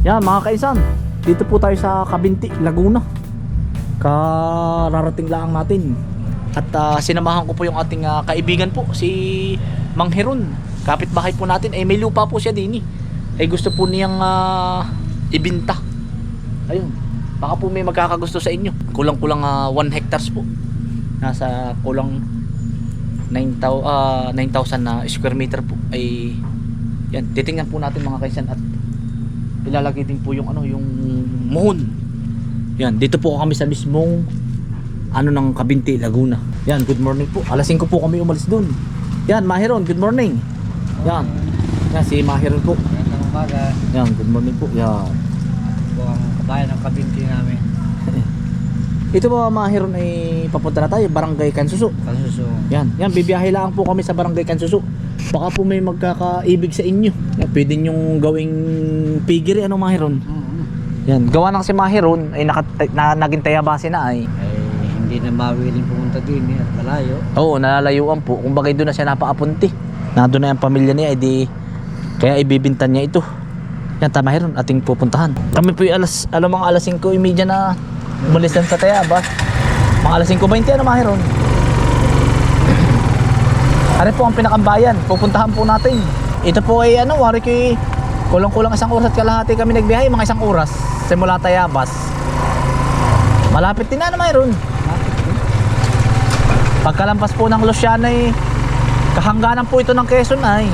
Yan mga kaisan, dito po tayo sa Kabinti, Laguna. Kararating lang natin. At ah, sinamahan ko po yung ating ah, kaibigan po, si Mang Heron. Kapitbahay po natin, eh may lupa po siya din eh. Eh gusto po niyang ah, ibinta. Ayun, baka po may magkakagusto sa inyo. Kulang-kulang 1 hectares po. Nasa kulang 9,000 ah, 9,000 na square meter po ay yan titingnan po natin mga kaisan at ilalagay din po yung ano yung muhon yan dito po kami sa mismong ano ng Kabinti Laguna. Yan good morning po. Alas 5 po kami umalis dun. Yan Mahiron good morning. Yan. Yan si Mahiron po. Yan good morning po. Yan. Po ang kabayan ng kabinti namin. ito po Mahiron ay papunta na tayo Barangay Kansuso. Kasuso. Yan, yan bibiyahe lang po kami sa Barangay Kansuso. Baka po may magkakaibig sa inyo. Pwede nyong gawing pigiri ano Mahiron. Yan, gawa ng si Mahiron ay naka, na, naging tayabase na ay. Ay, hindi na mawiling pumunta din eh, at malayo. Oo, nalalayuan po. Kung bagay doon na siya napaapunti. Nandun na yung pamilya niya, edi kaya ibibintan niya ito. Yan, tama Mahiron, ating pupuntahan. Kami po yung alas, alam mga alas 5.30 na umalis sa tayabas. Mga alas 5.20 ano Mahiron? Ari po ang pinakambayan. Pupuntahan po natin. Ito po ay ano, wari kay kulang-kulang isang oras at kalahati kami nagbiyahe, mga isang oras simula Tayabas. Malapit din na naman mayroon. Pagkalampas po ng Luciana ay kahangganan po ito ng Quezon ay.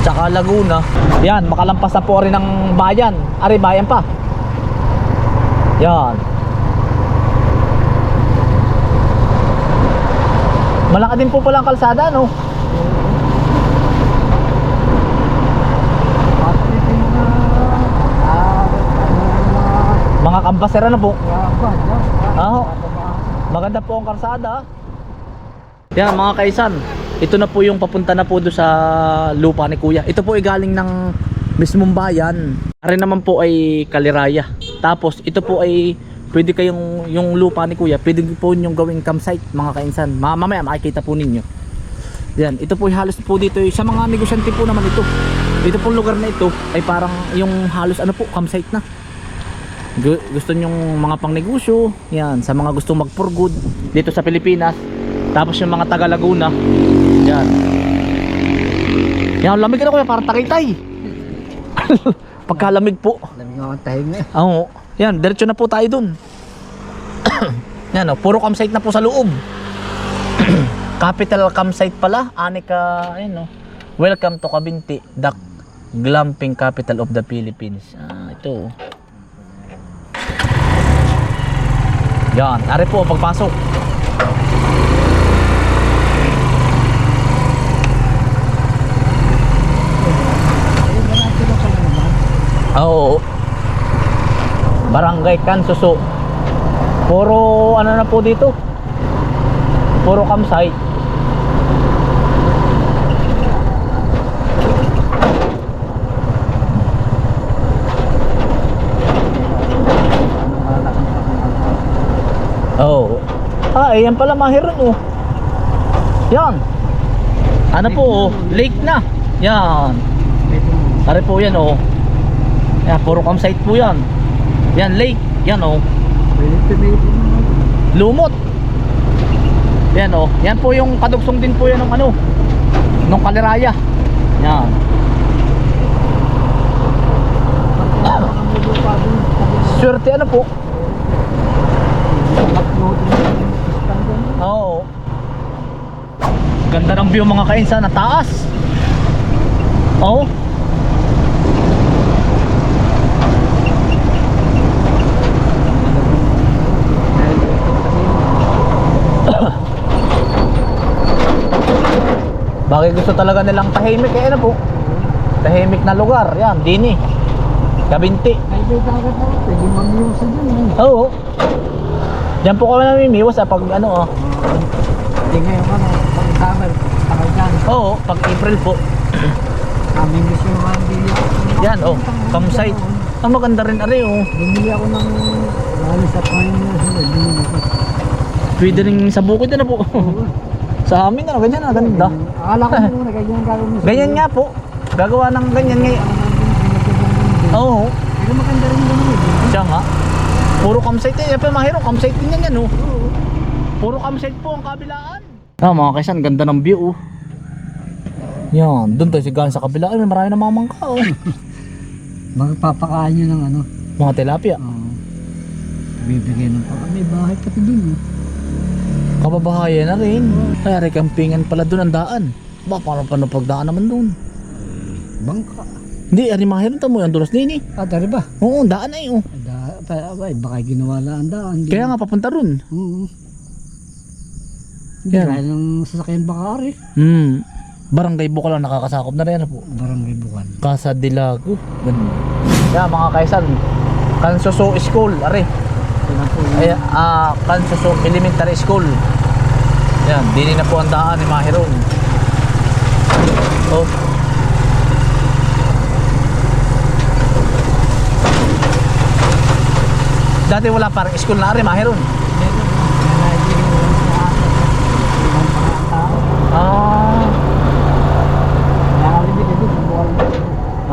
Tsaka Laguna. Yan, makalampas na po rin ng bayan. Ari, bayan pa. Yan. Malaki din po pala ang kalsada, no? Mga kambasera na po. Ah, maganda po ang karsada. Yan mga kaisan, ito na po yung papunta na po do sa lupa ni Kuya. Ito po ay galing ng mismong bayan. Ari naman po ay Kaliraya. Tapos ito po ay pwede kayong yung lupa ni Kuya, pwede po yung gawing campsite mga kainsan. Ma mamaya makikita po ninyo. Yan, ito po halos po dito eh, sa mga negosyante po naman ito. Ito po lugar na ito ay parang yung halos ano po campsite na. Gu- gusto nyong mga pangnegosyo, yan, sa mga gustong mag for good dito sa Pilipinas. Tapos yung mga taga Laguna, yan. Yan, lamig na kuya, parang takitay. Pagkalamig po. Lamig ang tahing na. Oo. Yan, diretso na po tayo dun. yan, oh, puro campsite na po sa loob. Capital campsite pala. Anika, ayun oh. Welcome to Kabinti, the glamping capital of the Philippines. Ah, ito. oh. Yan, ari po pagpasok. Oo. Barangay Kansuso. Puro ano na po dito? Puro campsite. Oo. Ah, ayan pala mahiron oh. Yan. Ano po oh, lake na. Yan. Ari po yan oh. Yan, puro campsite po yan. Yan, lake. Yan oh. Lumot. Yan oh. Yan po yung kadugsong din po yan ng ano. Nung kaliraya. Yan. Swerte ano po? Oo. Ganda ng view mga kainsan na taas. Oo. Bakit gusto talaga nilang tahimik eh ano po? Tahimik na lugar. Yan, dini. Kabinti. Oo. Diyan po kami namimiwas ah, pag ano oh. Hindi ngayon ka na, pag-cover, takay dyan. Oo, pag April po. Kami gusto naman bili. Yan oh, campsite. Ang maganda rin ari oh. Bumili ako ng lalo sa. Bumili ako. Pwede rin sa bukid na po. Sa amin ano, ganyan na, ganda. Akala ko muna, ganyan gagawin mo. Ganyan nga po. Gagawa ng ganyan ngayon. Oo. Pero maganda rin ganyan. Eh. Siya nga. Puro campsite eh. yan. Siyempre mahirap, campsite din yan yan oh. Puro campsite po ang kabilaan. Ah, mga kaisan, ganda ng view oh. Yan, doon tayo sigahan sa kabilaan. Marami na mga mangka oh. Magpapakain nyo ng ano? Mga tilapia. Oo. Bibigyan ng pagkain. May bahay pati din oh. Kababahayan na rin. Ay, ari, campingan pala doon ang daan. Ba, paano paano pagdaan naman doon? Bangka. Hindi, ari mahirap tamo yung dulas nini. Ah, dari ba? Oo, daan ay oh. Da, pa, ay, baka ginawa lang ang daan. Di- Kaya nga papunta ron. Oo. Yan. Yan. ng sasakyan baka ari. Hmm. Barangay Bukal lang nakakasakop na rin ano po. Barangay Bukan. Casa de Lago. Ganun. Kaya mga kaisan, Kansoso School, are. Yan po Ay, ah, Kansoso Elementary School. Yan, dini na po ang daan ni Mahiron. Oh. Dati wala parang school na are, Mahiron. Ah.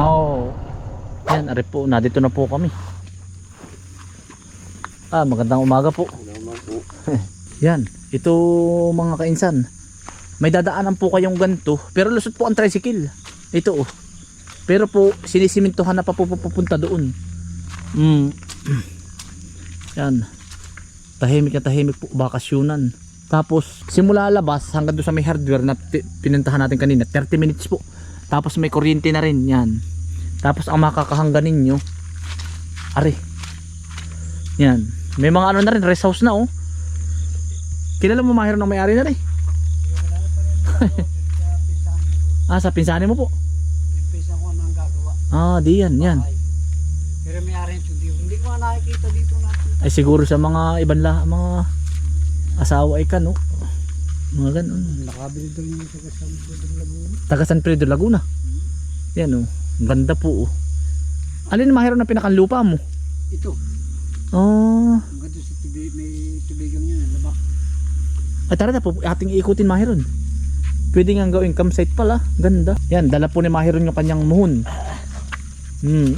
Oo. Yan, ari po, na dito na po kami. Ah, magandang umaga po. Yan, ito mga kainsan. May dadaanan po kayong ganito, pero lusot po ang tricycle. Ito oh. Pero po, sinisimintuhan na pa po pupunta doon. Mm. Yan. Tahimik na tahimik po, bakasyunan. Tapos, simula labas hanggang doon sa may hardware na pinuntahan natin kanina, 30 minutes po. Tapos may kuryente na rin, yan. Tapos ang makakahanggan ninyo, ari. Yan. May mga ano na rin, rest house na oh. Kilala mo mahirap ng may-ari na rin. ah, sa pinsanin mo po. Yung pesa ko nang gagawa. Ah, di yan, yan. Pero may ari ito dito. Hindi ko nakikita dito natin. Ay siguro sa mga ibang la, mga asawa ay kan, oh. Mga ganun. Nakabili daw yung sa kasama sa Laguna. Taga San Pedro Laguna. Yan oh. Ganda po oh. Alin mahirap na pinakanlupa mo? Ito. Oh. Ang ganda sa tubig. May tubigan yun. Labak. Ay tara na po, ating ikutin Mahiron. Pwede nga gawing campsite pala. Ganda. Yan, dala po ni Mahiron yung kanyang muhon. Hmm.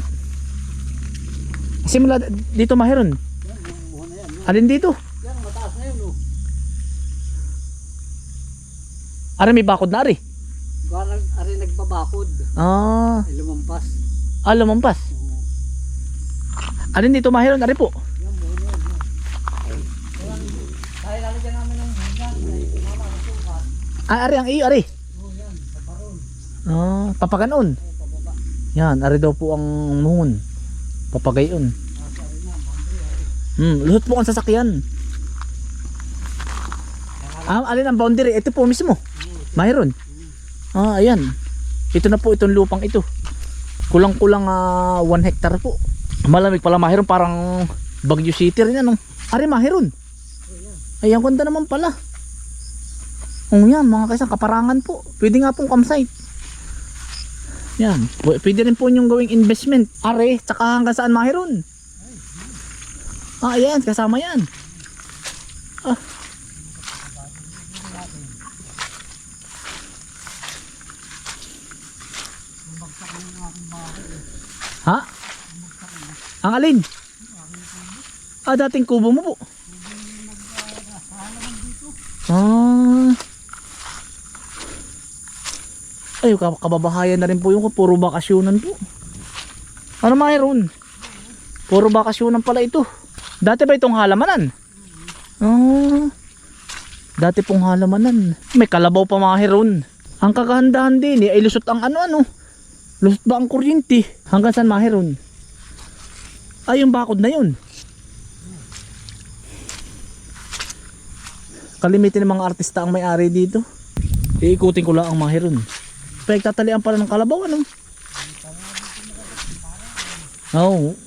Simula dito Mahiron. Alin dito? Yan. Mataas na yun. Oh. Ari may bakod na ari. Garang ari nagbabakod. Ah, Ay lumampas. ah lumampas. Oo. Alin dito Mahiron? Ari po. Yan. Buho na yan. yan. Yan. Kaya lalagyan namin ng tumama sa sukat. Ah, ari ang iyo ari. Oo yan. Sa paron. Ah, papaganon. Oo pababa. Yan, ari daw po ang muhon. Papagayon. Ay. Hmm, lusot po ang sasakyan. Ah, alin ang boundary? Ito po mismo. Mayroon. Ah, ayan. Ito na po itong lupang ito. Kulang-kulang 1 hectare po. Malamig pala Mahiron parang Baguio City rin ano. Ari Mahiron. Ay, ang ganda naman pala. Oh, yan mga kaisang kaparangan po. Pwede nga pong campsite. Yan. Pw- Pwede rin po yung gawing investment. Are, tsaka hanggang saan Mahiron. Ah, ayan. Kasama yan. Ah. Ha? Ang alin? Ah, dating kubo mo po. Ah. Ay, kab- kababahayan na rin po yung puro bakasyonan po. Ano mayroon? Puro bakasyonan pala ito. Dati ba itong halamanan? Ah. Dati pong halamanan. May kalabaw pa mga. Ang kagahandahan din eh, ay lusot ang ano-ano. Lusot ba ang kuryente? Hanggang saan mahiron? Ay, yung bakod na yun. Kalimitin ng mga artista ang may-ari dito. Iikutin ko lang ang mahiron. Pagtatalian pala ng kalabaw, ano? Oo.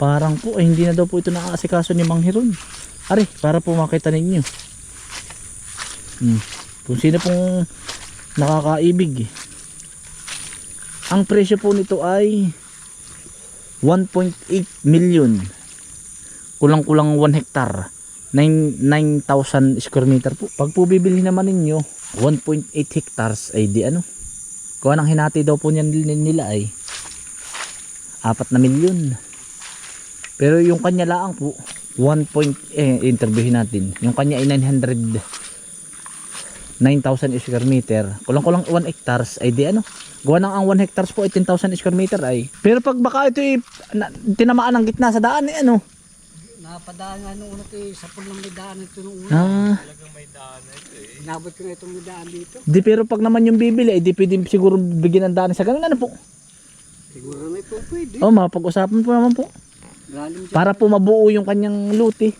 Parang po, eh, hindi na daw po ito nakaasikaso ni Mang Hiron. Ari, para po makita ninyo. Hmm. Kung sino pong nakakaibig. eh. Ang presyo po nito ay 1.8 million. Kulang-kulang 1 hectare. 9 9,000 square meter po. Pag po bibili naman ninyo, 1.8 hectares ay di ano. Kung anong hinati daw po niyan nila ay 4 na milyon. Pero yung kanya laang po, 1 point, eh, interviewin natin. Yung kanya ay 900, 9,000 square meter. Kulang-kulang 1 hectares ay di ano. Gawa ng ang 1 hectares po ay 10,000 square meter ay. Pero pag baka ito ay na, tinamaan ng gitna sa daan eh ano. Napadaan nga nung una tayo sa pulang may daan ito nung una. Ah, Inabot ko na itong may daan dito. di pero pag naman yung bibili, eh, di pwede siguro bigyan ng daan sa ganun ano po. Siguro na ito pwede. Oh, mapag-usapan po naman po. Lalim. Para po mabuo yung kanyang luti.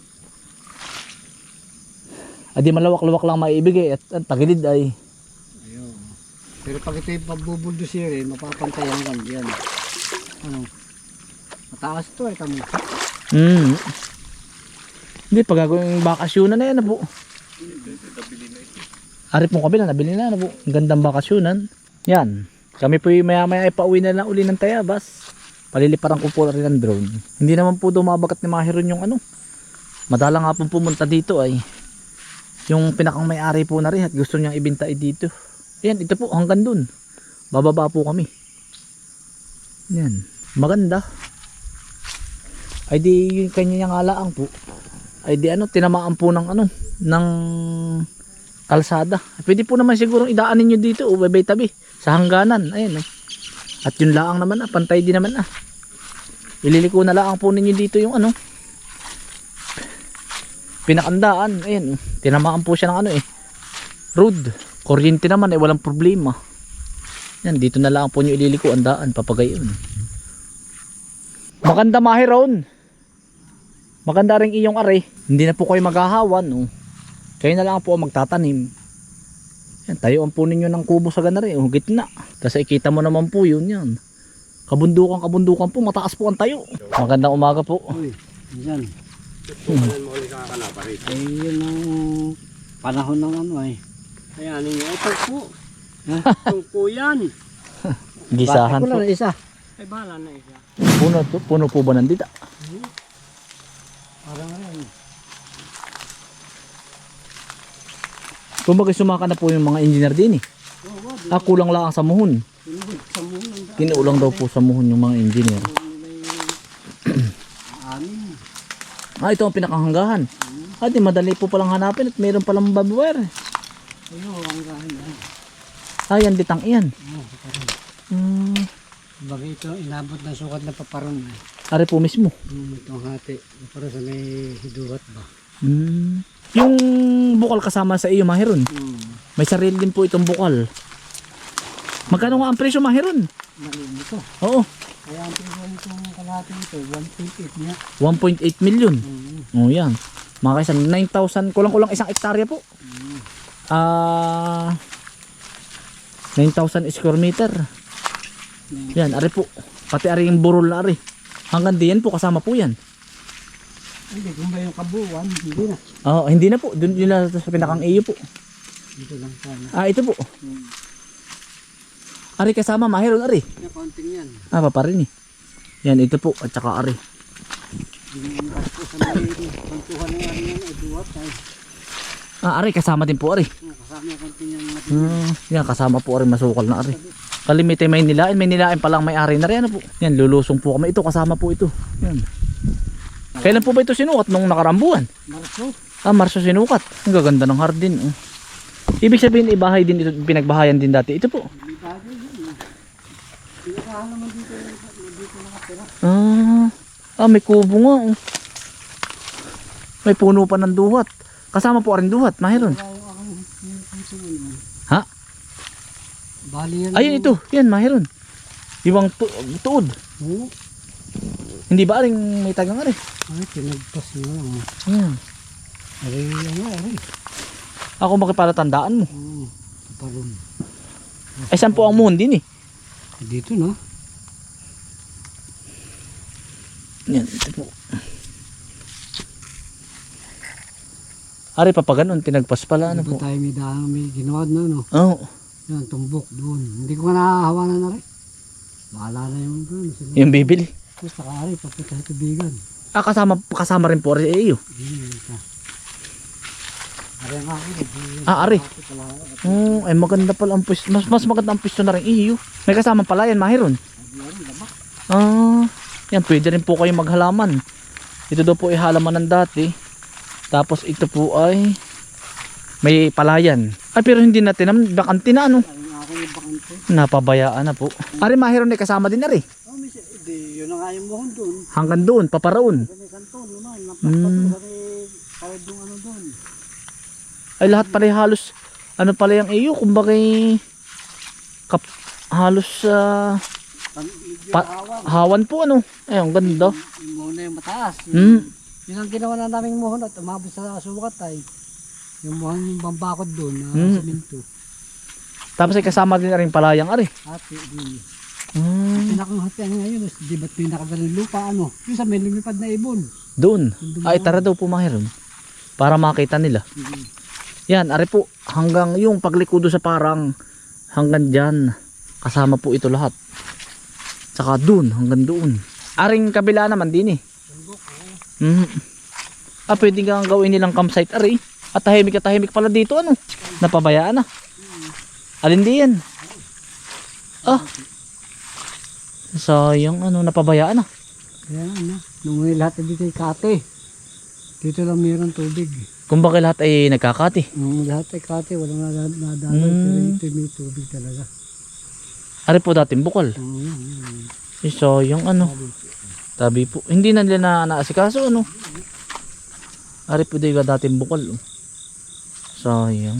Adi malawak-lawak lang maibigay at ang tagilid ay Ayun. Pero pag ito yung pagbubuldusirin, mapapantayan lang diyan. Ano? Mataas to eh, tamo. Hmm. Hindi, pag gagawin yung bakasyonan na yan na po. Ari pong kabila, nabili na na po. Ang gandang bakasyonan. Yan. Kami po yung maya maya ay pauwi na lang uli ng Tayabas. Paliliparan ko po rin ng drone. Hindi naman po dumabagat ni Mahiron yung ano. Madala nga pong pumunta dito ay yung pinakang may-ari po na rin at gusto niyang ibenta ay dito. Yan, ito po hanggang dun. Bababa po kami. Yan. Maganda ay di yung kanya niyang alaang po ay di ano tinamaan po ng ano ng kalsada. Pwede po naman siguro idaanin nyo dito o bebay tabi sa hangganan. Ayun oh. at yung laang naman ah pantay din naman ah. Ililiko na laang po ninyo dito yung ano pinakandaan. Ayun oh. tinamaan po siya ng ano eh road. Kuryente naman eh walang problema. Yan dito na lang po nyo ililiko ang daan papagayon. Maganda mahiron Maganda rin iyong are. Hindi na po kayo maghahawan. Oh. Kayo na lang po ang magtatanim. Yan, tayuan po ninyo ng kubo sa ganari. Oh, gitna. Kasi ikita mo naman po yun yan. Kabundukan, kabundukan po. Mataas po ang tayo. Magandang umaga po. Uy, yan. Ay, yun ang panahon ng ano ay. Kaya ninyo, ito po. Ito po yan. Gisahan Bakit ko po. lang isa. Ay, bahala na isa. Puno, to, puno po ba nandito? Parang rin. Kumbaga sumaka na po yung mga engineer din eh. Ah, kulang lang sa muhon. Kinuulang daw po sa muhon yung mga engineer. Ah, ito ang pinakahanggahan. Ah, di madali po palang hanapin at mayroon palang yan. Ah, yan ditang iyan. Hmm. Bagay ito, inabot ng sukat na paparon eh. Are po mismo. Hmm, itong hati. Para sa may hiduhat ba? Hmm. Yung bukal kasama sa iyo, Mahiron. Hmm. May sarili din po itong bukal. Magkano nga ang presyo, Mahiron? Maliit ito. Oo, Kaya ang presyo nitong kalahati nito, 1.8 niya. 1.8 million. Hmm. Oh, yan. Mga kaisan, 9,000, kulang-kulang isang hektarya po. Ah, 9,000 square meter. Yan, ari po. Pati ari yung burol na ari. Hanggang diyan po, kasama po yan. Hindi, kung ba yung kabuuan, hindi na. Oo, hindi na po. Doon yun na sa pinakang iyo po. Dito lang sana. Ah, ito po. Hmm. Ari kasama, Mahiron, ari. Yung kaunting yan. Ah, pa rin eh. Yan, ito po. At saka ari. Yung basko sa may kantuhan na yan yan, ay duwat ay. Ah, ari, kasama din po, ari. Kasama yung mati. Hmm, yan, kasama po, ari, masukal na, ari. Kalimite may nilain, may nilain pa lang may ari na rin, ano po. Yan, lulusong po kami. Ito, kasama po ito. Yan. Kailan po ba ito sinukat? Nung nakarambuan? Marso. Ah, Marso sinukat. Ang gaganda ng hardin. Oh. Ibig sabihin, ibahay din ito, pinagbahayan din dati. Ito po. Ah, ah may kubo nga. Oh. May puno pa ng duhat. Kasama po rin duhat, Mahiron. Kaya yung akong yung puso mo. Ha? Bali yan. Ayun ito, yan, Mahiron. Iwang tu tuod. Oo. Hindi ba rin may tagang ari? Ay, pinagpas mo lang. Hmm. Ay, ano, ay. Ako makipalatandaan mo. Oo. Paparon. Ay, saan po ang muhon din eh? Dito, no? Yan, ito po. Ari, papaganon, tinagpas pala, ano Ano po? tayo may daan, may ginawa na, no? Oo. Oh, Yan, tumbok doon. Hindi ko nahahawanan na rin. Bahala na yung doon. Sila. yung bibili. Tapos nakari, papunta sa tubigan. Ah, kasama, kasama rin po rin sa iyo. Hindi ka. Ari nga ako. Ah, ari. Oo, ay maganda pala ang pwesto. Mas, mas maganda ang pwesto na rin iyo. May kasama pala yan, Mahiron. Ah, yan, pwede rin po kayo maghalaman. Ito daw po ay halaman ng dati. Tapos ito po ay may palayan. Ay pero hindi natin naman bakante na ano. Napabayaan na po. Ari mahiron ay kasama din na rin. Oh, miss, di, yun ang ayaw mo doon. Hanggang doon, paparaon. Sa may kanton naman, Mm. napakpat sa may kawad yung ano doon. Ay lahat pala halos ano pala yung iyo kumbaga kap, halos sa Pan, medyo Pa- hawak. hawan po ano. Ay ang ganda. Yung muhon na yung mataas. Hmm. Yun ang ginawa na naming muhon at umabot sa sukat ay. Yung muhon yung bambakod doon na Mm. semento. Tapos ay kasama din rin palayang ari. Ate, di. Hmm. Pinakahati ngayon, di ba't pinakagaling lupa ano? Yung sa may lumipad na ibon. Doon. Ay tara daw po mahiron. Para makita nila. Mhm. Yan, ari po, hanggang yung paglikudo sa parang hanggang dyan. Kasama po ito lahat. Tsaka dun, hanggang doon. Aring kabila naman din eh. Mhm. Ah, pwede kang gawin nilang campsite ari. At tahimik at tahimik pala dito ano. Napabayaan na. Alin di yan? Ah. Sayang ano, napabayaan na. Kaya ano, nung may lahat dito ay kate. Dito lang mayroon tubig. Kung bakit lahat ay nagkakati. Nung lahat ay kate, walang nadadaan. Mm. Pero ito may tubig talaga. Ari po dating. Oo, yun, yun. Eh, sayang ano. Tabi po. Hindi na nila na naasikaso ano. Ari po di ka dating bukal. Oh. Sayang.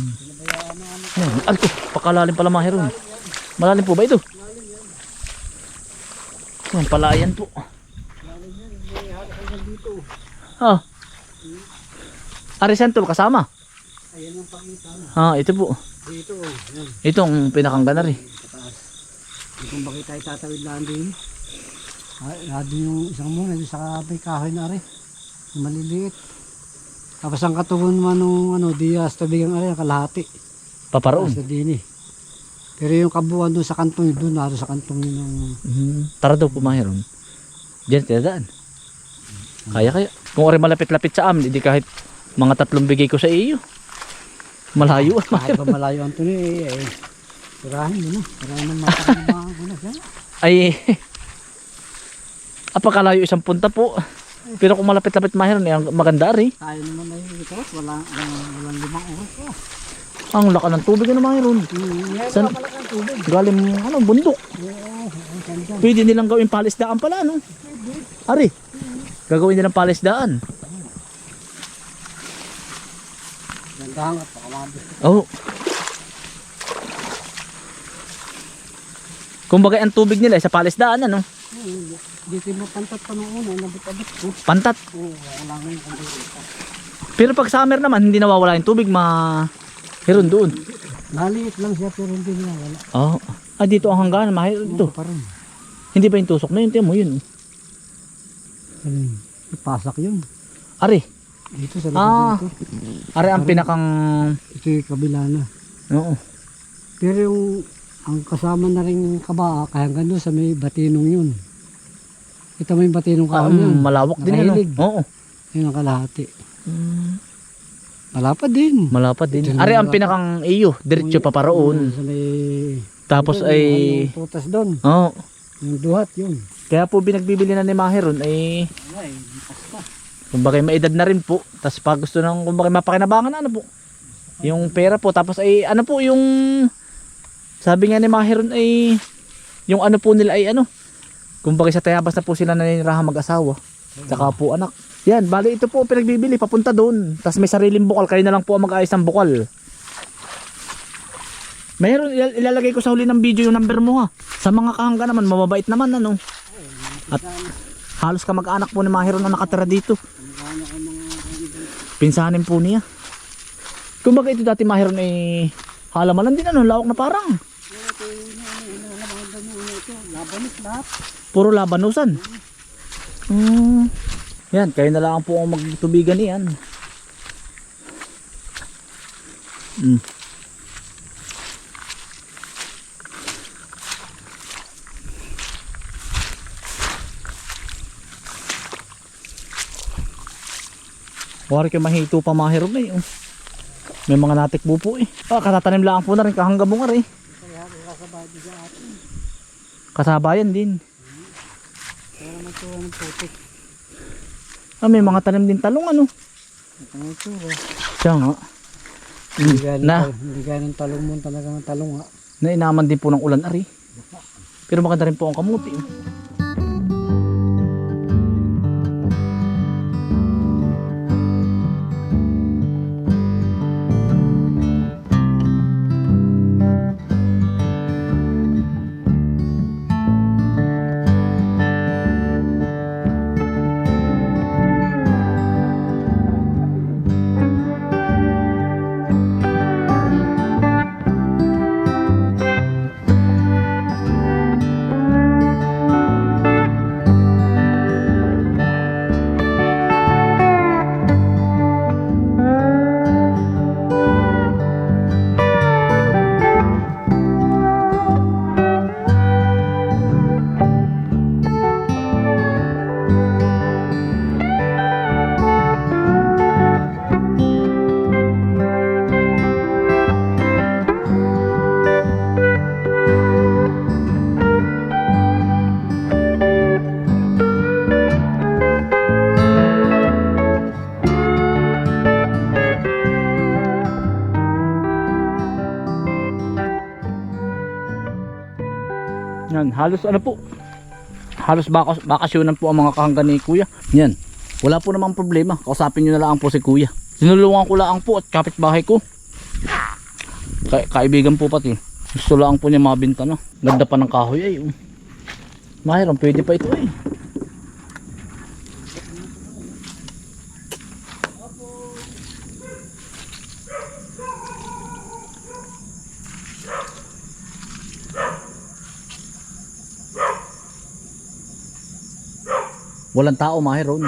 Ayan. Ay ko, pakalalim pala mahiron. Malalim po ba ito? Yan, palayan po. Ah. Ari sentol kasama. Ayan ang pakita. Ah, ito po. Dito, oh, yan. Itong pinakangga na rin. Pataas. Kung bakit tayo tatawid lang din. Lado yung isang muna, yung sa may kahoy na rin. Maliliit. Tapos ang katugon naman nung ano, di uh, tabi ang area, kalahati. Paparoon. Sa dini. Pero yung kabuuan doon sa kantong, doon naro sa kantong yun ang Mhm. Tara daw pumahiron. Diyan tinadaan. Kaya kaya. Kung ori malapit-lapit sa amin, hindi kahit mga tatlong bigay ko sa iyo. Malayo at kahit pa malayo ang tuni, eh, eh, sirahin mo na. Matakang ko na. Ay, apakalayo isang punta po. Pero kung malapit-lapit mahiron, eh, ang maganda rin. Tayo naman ay ito, walang, walang, limang oras pa. Ang laka ng tubig na mahiron. Hmm, ngayon San- San... pala kang tubig. Galing, ano, bundok. Pwede nilang gawin palisdaan pala, no? Ari, gagawin nilang palisdaan. Ganda at pakamabot. Oo. Oh. Kumbaga ang tubig nila sa palisdaan ano? Hmm, Dito mo pantat pa nung una, nabot-abot ko. Pantat. Oo, wala nga yung kandila. Pero pag summer naman hindi nawawala yung tubig, ma Meron doon. Maliit lang siya pero hindi niya wala. Oh. Ah, dito ang hangganan, mahal Ito. ito. pa rin. Hindi ba yung tusok na yun? Tiyan mo yun. Ano yun? Pasak yun. Ari, Dito sa Ah. likod dito. ari ang pinakang Ito yung kabila na. Oo. Pero yung ang kasama na rin kaba, kaya hanggang doon sa may batinong yun. Ito may batinong Ah, kaon yun. malawak din ano. Oo. Yun ang kalahati. Mm, Malapad din. malapad din. Ito Ari yung ang pinakang iyo, diretso pa paroon. Tapos ay Yung putas doon. Oo. Yung duhat yun. Kaya po binagbibili na ni Maheron ay Ay, kumbaga may edad na rin po. Tapos pag gusto nang kumbaga mapakinabangan ano po. Yung pera po tapos ay ano po yung sabi nga ni Maheron ay yung ano po nila ay ano kumbaga sa tayabas na po sila naninirahan mag-asawa. Tsaka po anak. Yan, bali ito po pinagbibili papunta doon. Tapos may sariling bukal, kayo na lang po ang mag-ayos ng bukal. Ilal- ilalagay ko sa huli ng video yung number mo ha. Sa mga kahangga naman, mababait naman ano. At halos ka mag-anak po ni Mahiro na nakatira dito. Pinsanin po niya. Kumbaga ito dati Mahiro ay halamanan din ano, lawak na parang. Puro labanusan. Hmm. Yan, kayo na lang po ang magtubigan niyan. Hmm. Wari kayo mahito pa mahirap na eh. oh. May mga natikbo po eh. Ah, katatanim lang po na rin kahangga bungar eh. Atin. Kasabayan din. Kaya naman ng putik. Ah, may mga tanim din talong ano. Ito ito. oh. Siya nga. Hindi Na. tal- Hindi gaya ng talong mo talaga ng talong ha. Na inaman din po ng ulan ari. Pero maganda rin po ang kamuti. Yan, halos ano po. Halos bakas, bakasyonan po ang mga kahanggan ni Kuya. Yan. Wala po namang problema. Kausapin nyo na lang po si Kuya. Sinulungan ko lang po at kapitbahay ko. Ka kaibigan po pati. Gusto lang po niya mabinta na. Ganda pa ng kahoy ay. Oh. Mayroon, pwede pa ito eh. Walang tao, mayroon.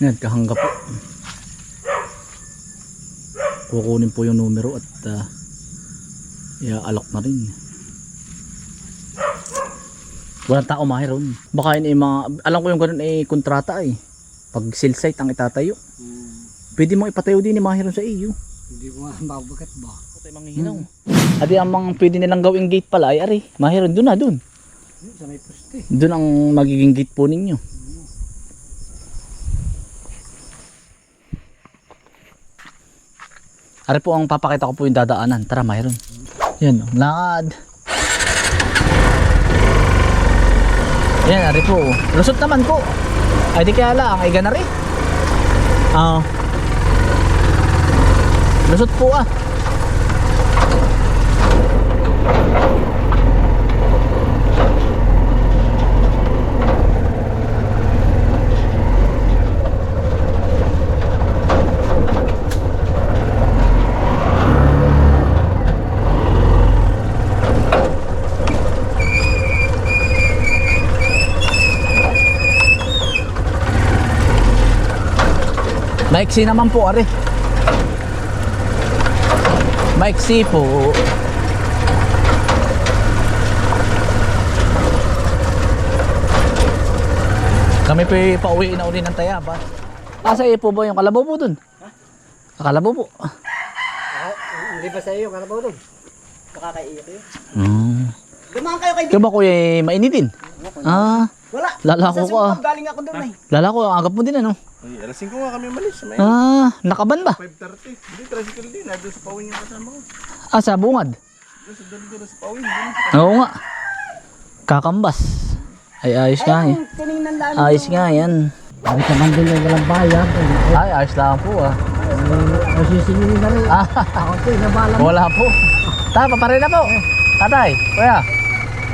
Yan, kahangga po. Kukunin po yung numero at uh, i-alok na rin. Walang tao, mayroon. Baka yun ay mga, alam ko yung ganun ay kontrata eh. Pag sale site ang itatayo. Pwede mo ipatayo din ni mayroon sa iyo. Hindi nga mabagat ba. Ito ay manghihinaw. Adi ang mga pwede nilang gawing gate pala ay ari. Mayroon doon na doon. Sa may poste. Doon ang magiging gate po ninyo. Ari po ang papakita ko po yung dadaanan. Tara, mayroon. Yan, oh, lakad. Yan, ari po. Lusot naman po. Ay, di kaya lang. Ay, ganari. Ah. Lusot po ah. Maiksi naman po, ari. Maiksi po. Kami po yung pauwi na uli ng Tayaba. Asa iyo po ba yung kalabaw po dun? Ha? Kalabaw po. Hindi ba sa iyo? Karabaw doon? Nakakaiyak yun. Hmm. Dumaan kayo kay Kaya ba kuya eh, mainitin? Ah, Wala. lalako ko ah. galing ako doon eh. Lalako, agap mo din ano? Ay, alas 5 nga kami malis. May Ah, nakaban ba? 5.30. Hindi, tricycle din. Nandun sa pawin yung kasama ko. Ah, sa bungad. Doon sa dulo sa pawin. Doon. Oo nga. Kakambas. Ay, ayos nga eh. Tinignan lang. Ayos nga yan. Ay, kaman din yung walang bayad. Ay, ayos lang po ah. Masisingin na rin. Ah, Ako ito, nabala mo. wala po. Ta, paparin na po. Tatay, kuya.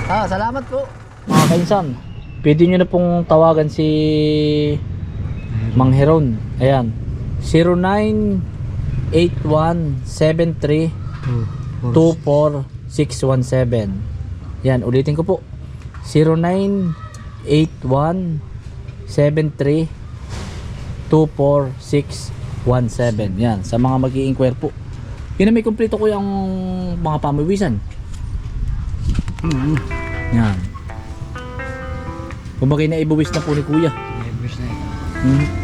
Ah, salamat po. Mga kainsan, pwede nyo na pong tawagan si Mang Heron. Ayan. 098173 24617. Yan, ulitin ko po. 098173 24617. Yan, sa mga mag inquire po. Yun na may kumpleto ko yung mga pamawisan. Yan. Kumbaga na ibuwis na po ni kuya. Bis na ito. Hmm.